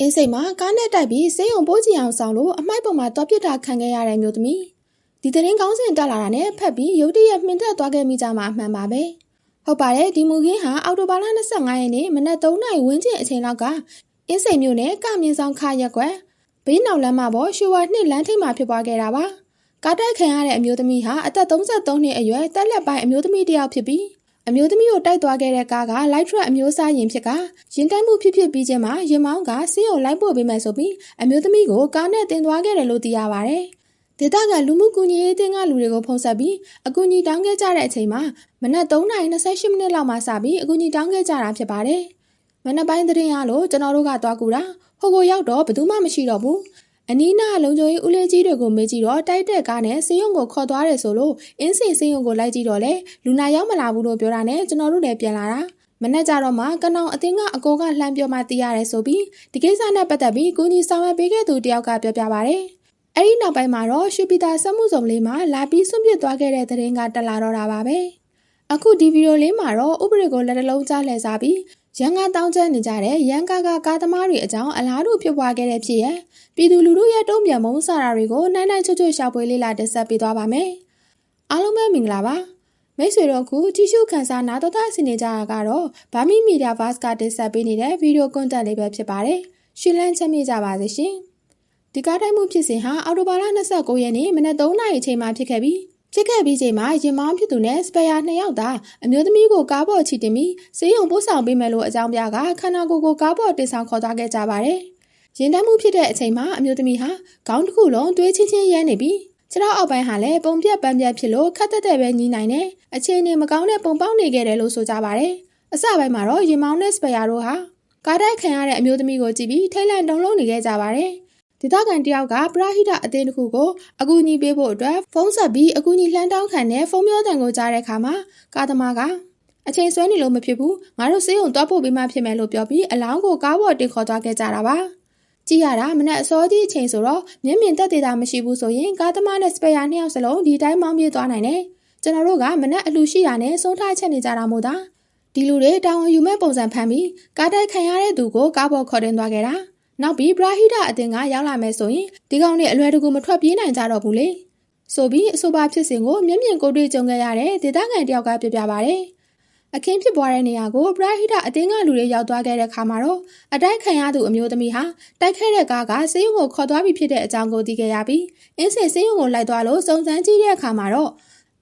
အင်းစိတ်မှာကားနဲ့တိုက်ပြီးစေးုံပိုးချီအောင်ဆောင်လို့အမိုက်ပေါ်မှာတွားပစ်တာခံခဲ့ရတဲ့မျိုးသမီးဒီသတင်းကောင်းစဉ်တက်လာတာနဲ့ဖက်ပြီးရုတ်တရက်မှင်သက်သွားခဲ့မိကြမှာအမှန်ပါပဲဟုတ်ပါတယ်ဒီမူခင်းဟာအော်တိုဘာလ25ရက်နေ့မနက်3နာရီဝန်းကျင်အချိန်လောက်ကအင်းစိတ်မြို့နယ်ကမြင်းဆောင်ခရက်ကွက်ဘေးနောက်လမ်းမှာပေါ်ရှူဝါနှစ်လမ်းထိပ်မှာဖြစ်ပွားခဲ့တာပါကားတိုက်ခံရတဲ့အမျိုးသမီးဟာအသက်33နှစ်အရွယ်တက်လက်ပိုင်းအမျိုးသမီးတစ်ယောက်ဖြစ်ပြီး အမျိုးသမီးကိုတိုက်သွားခဲ့တဲ့ကားကလိုက်ထရက်အမျိုးအစားရင်ဖြစ်ကရင်တိုက်မှုဖြစ်ဖြစ်ပြီးချင်းမှာရင်မောင်းကဆေးရုံလိုက်ပို့ပေးမယ်ဆိုပြီးအမျိုးသမီးကိုကားနဲ့တင်သွားခဲ့တယ်လို့သိရပါဗျ။ဒေသကလူမှုကူညီရေးအသင်းကလူတွေကိုဖုန်းဆက်ပြီးအကူအညီတောင်းခဲ့ကြတဲ့အချိန်မှာမနက်3:28မိနစ်လောက်မှစပြီးအကူအညီတောင်းခဲ့ကြတာဖြစ်ပါတယ်။မနက်ပိုင်းသတင်းရလို့ကျွန်တော်တို့ကသွားကူတာဟိုကိုရောက်တော့ဘယ်သူမှမရှိတော့ဘူး အနီးနားလုံခြုံရေးဦးလေးကြီးတွေကိုမေးကြည့်တော့တိုက်တဲ့ကားနဲ့စေယုံကိုခေါ်သွားတယ်ဆိုလို့အင်းစင်စေယုံကိုလိုက်ကြည့်တော့လေလူနာရောက်မလာဘူးလို့ပြောတာနဲ့ကျွန်တော်တို့လည်းပြန်လာတာမနေ့ကျတော့မှကနောင်အတင်းကအကိုကလှမ်းပြောမှသိရတယ်ဆိုပြီးဒီကိစ္စနဲ့ပတ်သက်ပြီးကုညီဆောင်ရွက်ပေးခဲ့သူတယောက်ကပြောပြပါဗျ။အဲ့ဒီနောက်ပိုင်းမှာတော့ရွှေပြည်သာစက်မှုစုံလေးမှာလာပြီးဆွန့်ပစ်သွားခဲ့တဲ့သတင်းကတက်လာတော့တာပါပဲ။အခုဒီဗီဒီယိုလေးမှာတော့ဥပဒေကိုလက်တလုံးကြားလှည့်စားပြီး ရန်ကားတောင်းကျနေကြတဲ့ရန်ကားကကားသမားတွေအကြောင်းအလားတူဖြစ်ပွားခဲ့တဲ့ဖြစ်ရပြည်သူလူထုရဲ့တုံ့ပြန်မှုစာရာတွေကိုနိုင်နိုင်ချွတ်ချွတ်ရှာဖွေလေးလာတင်ဆက်ပေးသွားပါမယ်။အားလုံးပဲမင်္ဂလာပါ။မိတ်ဆွေတို့ခုတီရှုခန်းစားနာတော်သားဆင်နေကြတာကတော့ဗာမီမီဒီယာဘတ်ကတင်ဆက်ပေးနေတဲ့ဗီဒီယိုကွန်တက်လေးပဲဖြစ်ပါတယ်။ရှင်လန်းချမ်းမြေ့ကြပါစေရှင်။ဒီကားတိုက်မှုဖြစ်စဉ်ဟာအော်တိုဘာလ29ရက်နေ့မနက်3:00နာရီအချိန်မှာဖြစ်ခဲ့ပြီး ဖြစ်ခဲ့ပြီးချိန်မှာရင်မောင်းဖြစ်သူနဲ့စပယ်ယာနှစ်ယောက်သာအမျိုးသမီးကိုကားပေါ်ချီတင်ပြီးစေးရုံပို့ဆောင်ပေးမယ်လို့အကြောင်းပြကခန္ဓာကိုယ်ကိုကားပေါ်တင်ဆောင်ခေါ်သွားခဲ့ကြပါတယ်။ရင်တမ်းမှုဖြစ်တဲ့အချိန်မှာအမျိုးသမီးဟာခေါင်းတစ်ခုလုံးတွေးချင်းချင်းရဲနေပြီးခြေထောက်အောက်ပိုင်းဟာလည်းပုံပြက်ပန်းပြက်ဖြစ်လို့ခက်တက်တဲ့ပဲညီးနိုင်တဲ့အခြေအနေမကောင်းတဲ့ပုံပေါက်နေခဲ့တယ်လို့ဆိုကြပါတယ်။အစပိုင်းမှာတော့ရင်မောင်းနဲ့စပယ်ယာတို့ဟာကားတိုက်ခံရတဲ့အမျိုးသမီးကိုကြည့်ပြီးထိတ်လန့်တုန်လှုပ်နေခဲ့ကြပါတယ်။ ဒေသခံတယောက်ကပရဟိတအသင်းတစ်ခုကိုအကူအညီပေးဖို့အတွက်ဖုန်းဆက်ပြီးအကူအညီလှမ်းတောင်းခံတဲ့ဖုန်းပြောတန်ကိုကြားတဲ့အခါမှာကားသမားကအချိန်ဆွဲနေလို့မဖြစ်ဘူးငါတို့စေးုံသွားဖို့ပြီးမှဖြစ်မယ်လို့ပြောပြီးအလောင်းကိုကားပေါ်တင်ခေါ်သွားခဲ့ကြတာပါကြည့်ရတာမနဲ့အစောကြီးအချိန်ဆိုတော့မျက်မြင်သက်သေတာမရှိဘူးဆိုရင်ကားသမားနဲ့စပယ်ယာနှစ်ယောက်စလုံးဒီတိုင်းမောင်းပြေးသွားနိုင်တယ်ကျွန်တော်တို့ကမနဲ့အလူရှိတာနဲ့ဆုံးထားချက်နေကြတာမို့သာဒီလူတွေတောင်းယူမဲ့ပုံစံဖမ်းပြီးကားတိုက်ခံရတဲ့သူကိုကားပေါ်ခေါ်တင်သွားခဲ့တာ နောက်ပြီးဘရာဟိဒအသင်းကရောက်လာမယ်ဆိုရင်ဒီကောင်တွေအလွယ်တကူမထွက်ပြေးနိုင်ကြတော့ဘူးလေဆိုပြီးအဆိုပါဖြစ်စဉ်ကိုမျက်မြင်ကိုတွေ့ကြုံခဲ့ရတဲ့ဒေသခံတယောက်ကပြောပြပါဗျ။အခင်းဖြစ်ပွားတဲ့နေရာကိုပရဟိတအသင်းကလူတွေရောက်သွားခဲ့တဲ့အခါမှာတော့အတိုက်ခံရသူအမျိုးသမီးဟာတိုက်ခဲ့တဲ့ကားကစေးရုံကိုခေါ်သွားပြီးဖြစ်တဲ့အကြောင်းကိုသိခဲ့ရပြီးအင်းစင်စေးရုံကိုလိုက်သွားလို့စုံစမ်းကြည့်တဲ့အခါမှာတော့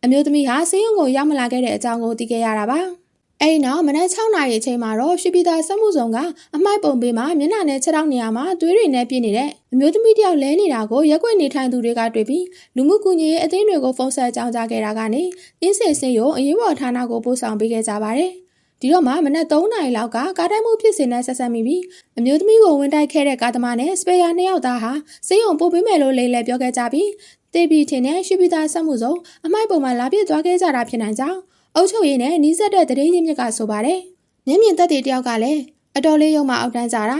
အမျိုးသမီးဟာစေးရုံကိုရောက်မလာခဲ့တဲ့အကြောင်းကိုသိခဲ့ရတာပါ။ အဲဒီနောက်မနက်6နာရီအချိန်မှာတော့ရွှေပြည်သာစက်မှုဆောင်ကအမိုက်ပုံပေးမှာမျက်နှာနဲ့ခြေထောက်နေရာမှာသွေးတွေနဲ့ပြည့်နေတဲ့အမျိုးသမီးတယောက်လဲနေတာကိုရက်ွက်နေထိုင်သူတွေကတွေ့ပြီးလူမှုကူညီရေးအသင်းတွေကိုဖုန်းဆက်ကြောင်းကြားခဲ့တာကနေအင်းစင်စင်ရုံအရေးပေါ်ဌာနကိုပို့ဆောင်ပေးခဲ့ကြပါတယ်။ဒီတော့မှမနက်3နာရီလောက်ကကားတိုက်မှုဖြစ်စဉ်နဲ့ဆက်ဆက်မိပြီးအမျိုးသမီးကိုဝင်တိုက်ခဲ့တဲ့ကားသမားနဲ့စပယ်ယာနှစ်ယောက်သားဟာစေးရုံပို့ပေးမယ်လို့လိမ့်လဲပြောခဲ့ကြပြီးတေးပြီးထင်တဲ့ရွှေပြည်သာစက်မှုဆောင်အမိုက်ပုံမှာလာပြစ်သွားခဲ့ကြတာဖြစ်နိုင်ကြောင်း အုပ်ချုပ်ရေးနဲ့နှီးစက်တဲ့တရေရင်းမြစ်ကဆိုပါတယ်။မျက်မြင်သက်သေတယောက်ကလည်းအတော်လေးရုံမှအောက်တန်းကြတာ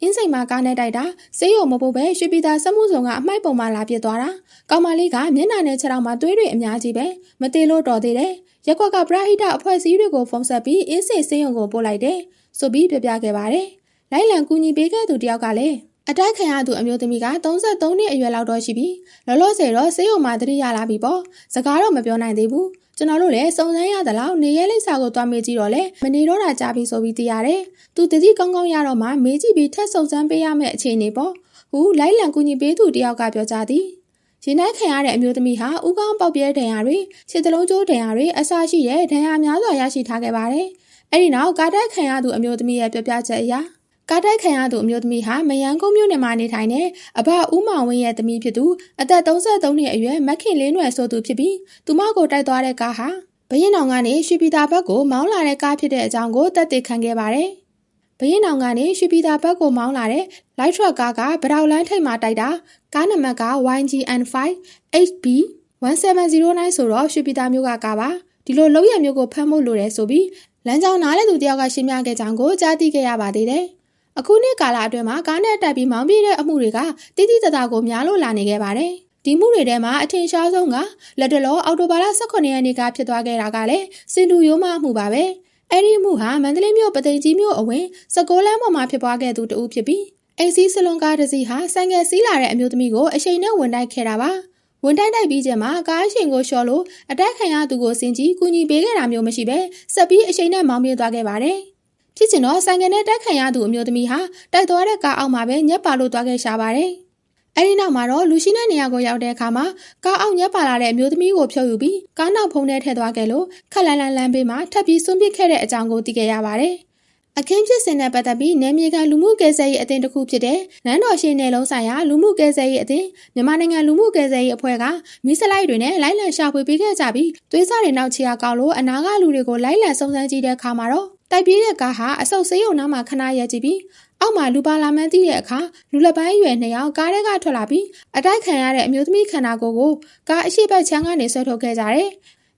အင်းစိန်မှာကားနဲ့တိုက်တာစေးရုံမဖို့ပဲရွှေပြည်သာစက်မှုဆောင်ကအမိုက်ပုံမှာလာပြစ်သွားတာကောင်မလေးကမျက်နှာနဲ့ခြေထောက်မှာသွေးတွေအများကြီးပဲမသေးလို့တော်သေးတယ်ရက်ကွက်ကပရဟိတအဖွဲ့အစည်းတွေကိုဖုန်းဆက်ပြီးအင်းစိန်စေးရုံကိုပို့လိုက်တယ်ဆိုပြီးပြပြခဲ့ပါတယ်လိုက်လံကူညီပေးခဲ့သူတယောက်ကလည်းအတိုက်ခံရသူအမျိုးသမီးက33နှစ်အရွယ်လောက်တော့ရှိပြီလောလောဆယ်တော့စေးရုံမှာတတိရလာပြီပေါ့စကားတော့မပြောနိုင်သေးဘူး ကျွန်တော်တို့လည်းစုံစမ်းရသလောက်နေရဲလိပ်စာကိုတွားမေးကြည့်တော့လေမနေတော့တာကြားပြီဆိုပြီးသိရတယ်။သူတတိကောင်းကောင်းရတော့မှမေးကြည့်ပြီးထက်စုံစမ်းပေးရမယ့်အခြေအနေပေါ့။ဟူလိုက်လံကူညီပေးသူတယောက်ကပြောကြသည်။ရင်နိုင်ခံရတဲ့အမျိုးသမီးဟာဥကောင်းပေါက်ပြဲဒဏ်ရာတွေခြေတလုံးကျိုးဒဏ်ရာတွေအဆရှိတဲ့ဒဏ်ရာများစွာရရှိထားခဲ့ပါတယ်။အဲဒီနောက်ကာတက်ခံရသူအမျိုးသမီးရဲ့ပြောပြချက်အရ ကားတိုက်ခံရသူအမျိုးသမီးဟာမယန်းကုန်းမြို့နယ်မှာနေထိုင်တဲ့အဘဦးမောင်ဝင်းရဲ့သမီးဖြစ်သူအသက်33နှစ်အရွယ်မခင်လင်းနွယ်ဆိုသူဖြစ်ပြီးသူမကိုတိုက်သွားတဲ့ကားဟာဘရင်နောင်ကနေရွှေပြည်သာဘက်ကိုမောင်းလာတဲ့ကားဖြစ်တဲ့အကြောင်းကိုတက်သိခံခဲ့ပါတယ်။ဘရင်နောင်ကနေရွှေပြည်သာဘက်ကိုမောင်းလာတဲ့ light truck ကားကဗရောက်လန်းထိပ်မှာတိုက်တာကားနံပါတ်က YGN5 HB 1709ဆိုတော့ရွှေပြည်သာမြို့ကကားပါဒီလိုလောက်ရမျိုးကိုဖမ်းဖို့လိုတယ်ဆိုပြီးလမ်းကြောင်းနားတဲ့သူတယောက်ကရှင်းပြခဲ့ကြောင်းကိုကြားသိခဲ့ရပါသေးတယ်။ အခုနှစ်ကာလအတွင်းမှာကားနဲ့တက်ပြီးမောင်းပြေးတဲ့အမှုတွေကတိတိတသားကိုများလို့လာနေခဲ့ပါတယ်။ဒီမှုတွေထဲမှာအထင်ရှားဆုံးကလက်တလောအော်တိုဘာလ18ရက်နေ့ကဖြစ်သွားခဲ့တာကလည်းစင်တူရိုးမမှုပါပဲ။အဲ့ဒီမှုဟာမန္တလေးမြို့ပသိမ်ကြီးမြို့အဝင်စကိုးလမ်းပေါ်မှာဖြစ်ပွားခဲ့သူတဦးဖြစ်ပြီးအိမ်စီးစလွန်ကားတစ်စီးဟာဆိုင်ကယ်စီးလာတဲ့အမျိုးသမီးကိုအရှိန်နဲ့ဝင်တိုက်ခဲ့တာပါ။ဝင်တိုက်တိုက်ပြီးကျမှကားအရှိန်ကိုလျှော်လို့အတက်ခံရသူကိုစင်ကြီးကူညီပေးခဲ့တာမျိုးမရှိပဲဆက်ပြီးအရှိန်နဲ့မောင်းပြေးသွားခဲ့ပါတယ်။ ဖြစ်ချင်တော့ဆိုင်ကယ်နဲ့တက်ခံရသူအမျိုးသမီးဟာတိုက်သွားတဲ့ကားအောက်မှာပဲညက်ပါလို့သွားခဲ့ရှာပါတယ်။အဲဒီနောက်မှာတော့လူရှိတဲ့နေရာကိုရောက်တဲ့အခါမှာကားအောင်ညက်ပါလာတဲ့အမျိုးသမီးကိုဖြုတ်ယူပြီးကားနောက်ဖုံးထဲထည့်သွားခဲ့လို့ခက်လန်းလန်းလမ်းဘေးမှာထပ်ပြီးဆွန့်ပစ်ခဲ့တဲ့အကြောင်းကိုသိခဲ့ရပါတယ်။ အခင်းဖြစ်စဉ်နဲ့ပတ်သက်ပြီးနယ်မြေကလူမှုကယ်ဆယ်ရေးအသင်းတစ်ခုဖြစ်တဲ့နန်းတော်ရှိနယ်လုံးဆိုင်ရာလူမှုကယ်ဆယ်ရေးအသင်းမြန်မာနိုင်ငံလူမှုကယ်ဆယ်ရေးအဖွဲ့ကမီးစလိုက်တွေနဲ့လိုက်လံရှာဖွေပေးခဲ့ကြပြီးသွေးစားတွေနောက်ချီအောင်ကောက်လို့အနာကလူတွေကိုလိုက်လံစုံစမ်းကြည့်တဲ့အခါမှာတော့တိုက်ပြေးတဲ့ကားဟာအဆုတ်ဆေးရုံနားမှာခဏရက်ကြည့်ပြီးအောက်မှာလူပါလာမှန်းသိတဲ့အခါလူလက်ပိုင်းရွယ်နှစ်ယောက်ကားထဲကထွက်လာပြီးအတိုက်ခံရတဲ့အမျိုးသမီးခန္ဓာကိုယ်ကိုကားအရှိတ်ဘက်ချမ်းကနေဆွဲထုတ်ခဲ့ကြတယ်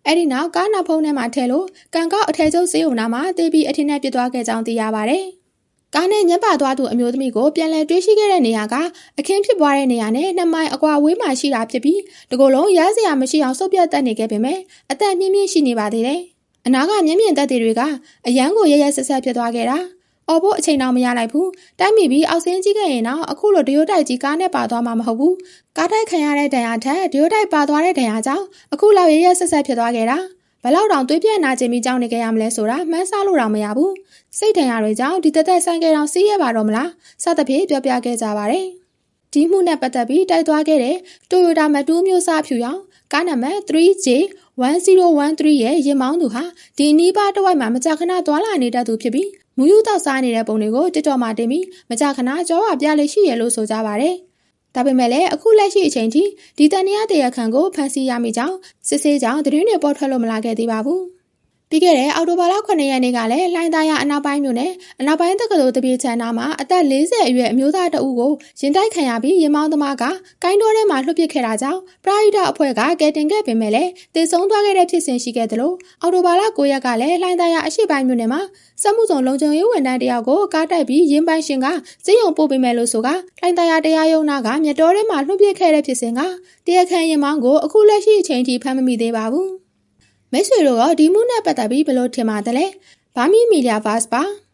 အဲ့ဒီနောက်ကားနောက်ဖုံးထဲမှာထည့်လို့ကန်ကောက်အထည်ချုပ်စေးုံနာမှာတေးပြီးအထင်းနဲ့ပြစ်သွားခဲ့ကြောင်းသိရပါတယ်။ကားနဲ့ညက်ပါသွားသူအမျိုးသမီးကိုပြန်လည်တွေးရှိခဲ့တဲ့နေရာကအခင်းဖြစ်ပွားတဲ့နေရာနဲ့နှစ်မိုင်အကွာဝေးမှရှိတာဖြစ်ပြီးတကူလုံးရဲစရာမရှိအောင်စုပ်ပြတ်တက်နေခဲ့ပေမဲ့အသက်မြင့်မြင့်ရှိနေပါသေးတယ်။အနာကမြင့်မြင့်တက်တွေတွေကအရန်ကိုရရဆက်ဆက်ဖြစ်သွားခဲ့တာ။ အော်ဖို့အချိန်တော့မရလိုက်ဘူးတိုက်မိပြီးအောက်ဆင်းကြီးခဲ့ရင်တော့အခုလိုဒရိုတိုက်ကြီးကားနဲ့ပါသွားမှာမဟုတ်ဘူးကားတိုက်ခံရတဲ့ဒဏ်ရာထက်ဒရိုတိုက်ပါသွားတဲ့ဒဏ်ရာကြောင့်အခုလောက်ရရဆက်ဆက်ဖြစ်သွားခဲ့တာဘလောက်တောင်သွေးပြက်နာကျင်ပြီးကြောင်းနေကြရမလဲဆိုတာမှန်းဆလို့တော့မရဘူးစိတ်ဒဏ်ရာတွေကြောင့်ဒီတက်တက်ဆိုင်ကယ်တောင်စီးရပါတော့မလားစသဖြင့်ပြောပြခဲ့ကြပါတယ်ဒီမှုနဲ့ပတ်သက်ပြီးတိုက်သွားခဲ့တဲ့ Toyota Mattu မျိုးစားဖြူရောင်ကားနံပါတ် 3J 1013ရဲ့ရင်မောင်းသူဟာဒီနီးပါးတစ်ဝိုက်မှာမကြာခဏသွာလာနေတတ်သူဖြစ်ပြီး မူယူတောက်စားနေတဲ့ပုံတွေကိုတစ်တော်မှတင်ပြီးမကြာခဏကြောဝပြလေးရှိရလို့ဆိုကြပါတယ်။ဒါပေမဲ့လည်းအခုလက်ရှိအချိန်ထိဒီတန်တရားတရားခံကိုဖန်ဆီးရမိကြောင်းစစ်ဆေးကြောင်းသတင်းတွေပေါ်ထွက်လို့မလာခဲ့သေးပါဘူး။ ပြီးခဲ့တဲ့အောက်တိုဘာလ9ရက်နေ့ကလည်းလှိုင်းသားရအနောက်ပိုင်းမြို့နယ်အနောက်ပိုင်းတက္ကသိုလ်တပြေချန်နာမှာအသက်40အရွယ်အမျိုးသားတဦးကိုရင်တိုက်ခံရပြီးရင်မောင်းသမားကကိုင်းတော်ထဲမှာလွှတ်ပစ်ခဲ့တာကြောင့်ပရာဟိတအဖွဲ့ကကယ်တင်ခဲ့ပေမဲ့လည်းတေဆုံးသွားခဲ့တဲ့ဖြစ်စဉ်ရှိခဲ့သလိုအောက်တိုဘာလ9ရက်ကလည်းလှိုင်းသားရအရှိပိုင်းမြို့နယ်မှာစက်မှုဆောင်လုံခြုံရေးဝန်ထမ်းတယောက်ကိုကားတိုက်ပြီးရင်ပိုင်ရှင်ကစိတ်ယုံပို့ပေးမယ်လို့ဆိုကလှိုင်းသားရတရားရုံးနာကမြတ်တော်ထဲမှာလွှတ်ပစ်ခဲ့တဲ့ဖြစ်စဉ်ကတရားခံရင်မောင်းကိုအခုလက်ရှိအချိန်ထိဖမ်းမမိသေးပါဘူး မိတ်ဆွေတို့ကဒီမှုနဲ့ပတ်သက်ပြီးဘယ်လိုထင်ပါသလဲ။ဘာမီမီဒီယာဗတ်ပါ။